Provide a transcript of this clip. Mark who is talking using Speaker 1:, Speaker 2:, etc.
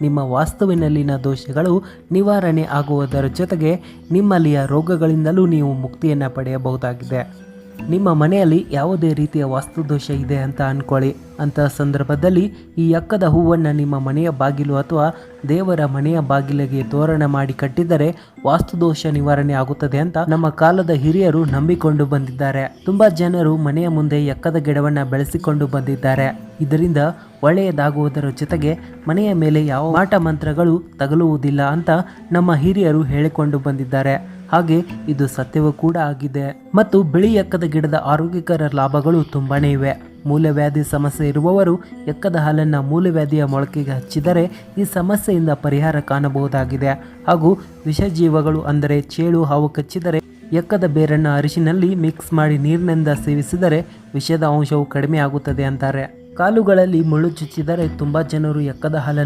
Speaker 1: ನಿಮ್ಮ ವಾಸ್ತುವಿನಲ್ಲಿನ ದೋಷಗಳು ನಿವಾರಣೆ ಆಗುವುದರ ಜೊತೆಗೆ ನಿಮ್ಮಲ್ಲಿಯ ರೋಗಗಳಿಂದಲೂ ನೀವು ಮುಕ್ತಿಯನ್ನು ಪಡೆಯಬಹುದಾಗಿದೆ. ನಿಮ್ಮ ಮನೆಯಲ್ಲಿ ಯಾವುದೇ ರೀತಿಯ ವಾಸ್ತುದೋಷ ಇದೆ ಅಂತ ಅಂದ್ಕೊಳ್ಳಿ ಅಂತ ಸಂದರ್ಭದಲ್ಲಿ ಈ ಅಕ್ಕದ ಹೂವನ್ನು ನಿಮ್ಮ ಮನೆಯ ಬಾಗಿಲು ಅಥವಾ ದೇವರ ಮನೆಯ ಬಾಗಿಲಿಗೆ ತೋರಣ ಮಾಡಿ ಕಟ್ಟಿದರೆ ವಾಸ್ತುದೋಷ ನಿವಾರಣೆ ಆಗುತ್ತದೆ ಅಂತ ನಮ್ಮ ಕಾಲದ ಹಿರಿಯರು ನಂಬಿಕೊಂಡು ಬಂದಿದ್ದಾರೆ. ತುಂಬಾ ಜನರು ಮನೆಯ ಮುಂದೆ ಎಕ್ಕದ ಗಿಡವನ್ನು ಬೆಳೆಸಿಕೊಂಡು ಬಂದಿದ್ದಾರೆ. ಇದರಿಂದ ಒಳ್ಳೆಯದಾಗುವುದರ ಜೊತೆಗೆ ಮನೆಯ ಮೇಲೆ ಯಾವ ಮಾಟ ಮಂತ್ರಗಳು ತಗಲುವುದಿಲ್ಲ ಅಂತ ನಮ್ಮ ಹಿರಿಯರು ಹೇಳಿಕೊಂಡು ಬಂದಿದ್ದಾರೆ. ಹಾಗೆ ಇದು ಸತ್ಯವೂ ಕೂಡ ಆಗಿದೆ. ಮತ್ತು ಬಿಳಿ ಎಕ್ಕದ ಗಿಡದ ಆರೋಗ್ಯಕರ ಲಾಭಗಳು ತುಂಬಾನೇ ಇವೆ. ಮೂಲವ್ಯಾಧಿ ಸಮಸ್ಯೆ ಇರುವವರು ಎಕ್ಕದ ಹಾಲನ್ನು ಮೂಲವ್ಯಾಧಿಯ ಮೊಳಕೆಗೆ ಹಚ್ಚಿದರೆ ಈ ಸಮಸ್ಯೆಯಿಂದ ಪರಿಹಾರ ಕಾಣಬಹುದಾಗಿದೆ. ಹಾಗೂ ವಿಷಜೀವಗಳು ಅಂದರೆ ಚೇಳು, ಹಾವು ಕಚ್ಚಿದರೆ ಎಕ್ಕದ ಬೇರನ್ನು ಅರಿಶಿನಲ್ಲಿ ಮಿಕ್ಸ್ ಮಾಡಿ ನೀರಿನಿಂದ ಸೇವಿಸಿದರೆ ವಿಷದ ಅಂಶವು ಕಡಿಮೆ ಆಗುತ್ತದೆ ಅಂತಾರೆ. ಕಾಲುಗಳಲ್ಲಿ ಮುಳ್ಳು ಚುಚ್ಚಿದರೆ ತುಂಬಾ ಜನರು ಎಕ್ಕದ ಹಾಲನ್ನು